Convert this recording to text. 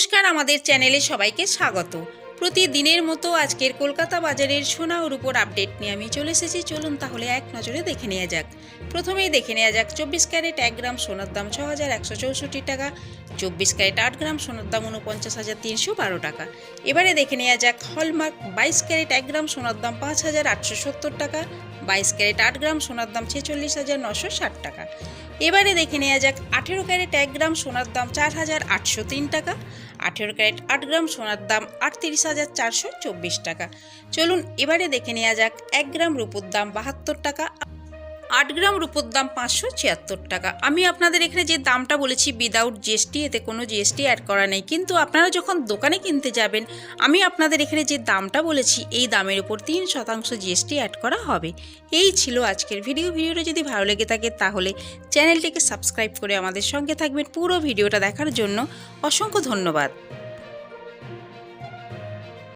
নমস্কার, আমাদের চ্যানেলে সবাইকে স্বাগত। প্রতিদিনের মতো আজকের কলকাতা বাজারের সোনা ওর উপর আপডেট নিয়ে আমি চলে এসেছি। চলুন তাহলে এক নজরে দেখে নেওয়া যাক। প্রথমেই দেখে নেওয়া যাক, চব্বিশ ক্যারেট এক গ্রাম সোনার দাম ছ হাজার একশো চৌষট্টি টাকা, চব্বিশ ক্যারেট আট গ্রাম সোনার দাম উনপঞ্চাশ হাজার তিনশো বারো টাকা। এবারে দেখে নেওয়া যাক, হলমার্ক বাইশ ক্যারেট এক গ্রাম সোনার দাম পাঁচ হাজার আটশো সত্তর টাকা, বাইশ ক্যারেট আট গ্রাম সোনার দাম ছেচল্লিশ হাজার নশো ষাট টাকা। এবারে দেখে নেওয়া যাক, আঠেরো ক্যারেট এক গ্রাম সোনার দাম চার হাজার আটশো তিন টাকা, আঠেরো ক্যারেট আট গ্রাম সোনার দাম আটত্রিশ হাজার চারশো চব্বিশ টাকা। চলুন এবারে দেখে নেওয়া যাক, এক গ্রাম রূপোর দাম বাহাত্তর টাকা। আট গ্রাম রূপোর দাম পাঁচশো ছিয়াত্তর টাকা। আমি আপনাদের এখানে যে দামটা বলেছি উইদাউট জিএসটি এতে কোনো জিএসটি অ্যাড করা নেই। কিন্তু আপনারা যখন দোকানে কিনতে যাবেন, আমি আপনাদের এখানে যে দামটা বলেছি, এই দামের উপর তিন শতাংশ জিএসটি অ্যাড করা হবে। এই ছিল আজকের ভিডিও ভিডিওটা যদি ভালো লেগে থাকে, তাহলে চ্যানেলটিকে সাবস্ক্রাইব করে আমাদের সঙ্গে থাকবেন পুরো ভিডিওটা দেখার জন্য। অসংখ্য ধন্যবাদ।